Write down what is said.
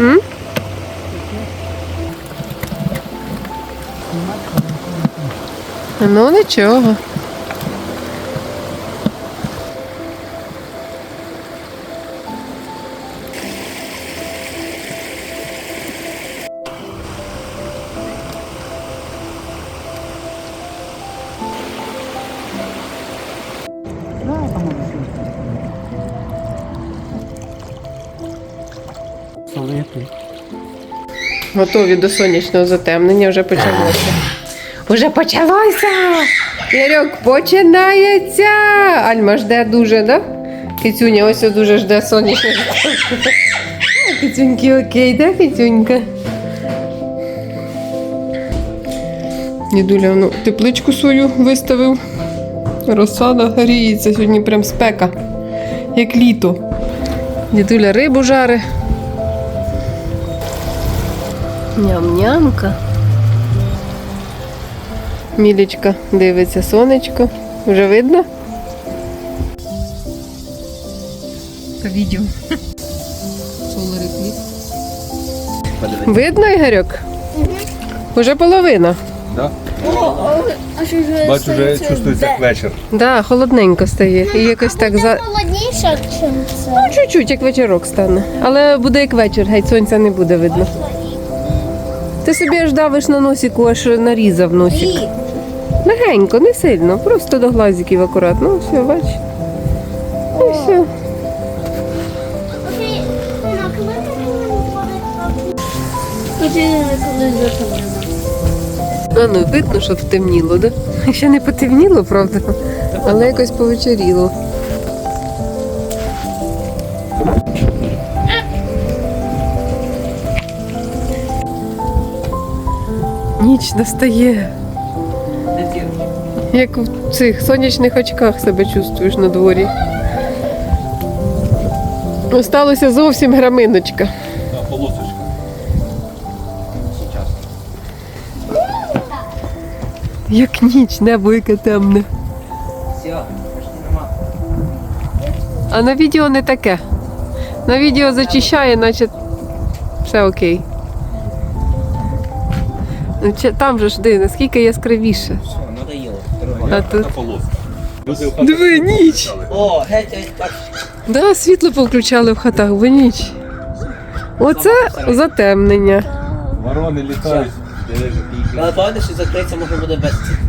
М? Ну нічого. Солити. Готові до сонячного затемнення вже почалося. Уже почалося! Ярок, починається! Альма жде дуже, да? Кицюня ось дуже жде сонячного затемнення. Кицюньки окей, да, Кицюнька? Дідуля, ну, тепличку свою виставив. Розсада гріється, сьогодні прям спека, як літо. Дідуля рибу жаре. Ням-нямка. Мілічка дивиться сонечко. Вже видно? По відео. Видно, Ігорьок? Уже половина. Да? Бачу, вже чувствується як вечір. Да, холодненько стає. І якось так за. холодніше, ніж це. Ну, чуть-чуть, як вечірок стане. Але буде як вечір, геть сонця не буде видно. Ти собі аж давиш на носику, аж нарізав носик. Легенько, не сильно, просто до глазиків акуратно. Ну, все, бач. І все. А ну видно, що втемніло, да? Ще не потемніло, правда, але якось повечеріло. Ніч настає. Як в цих сонячних очках себе чувствуєш на дворі. Осталося зовсім граминочка. Полосочка. Як ніч, небо яке темне. А на відео не таке. На відео зачищає, наче все окей. Ну, чи- Там же ж диви, наскільки яскравіше. Все, надоело. А тут... Диви, ніч! О, геть, геть, так. Да, світло повключали в хатах, бо ніч. Оце затемнення. Ворони літають. Але пам'ятаєш, що закриється може буде без цих.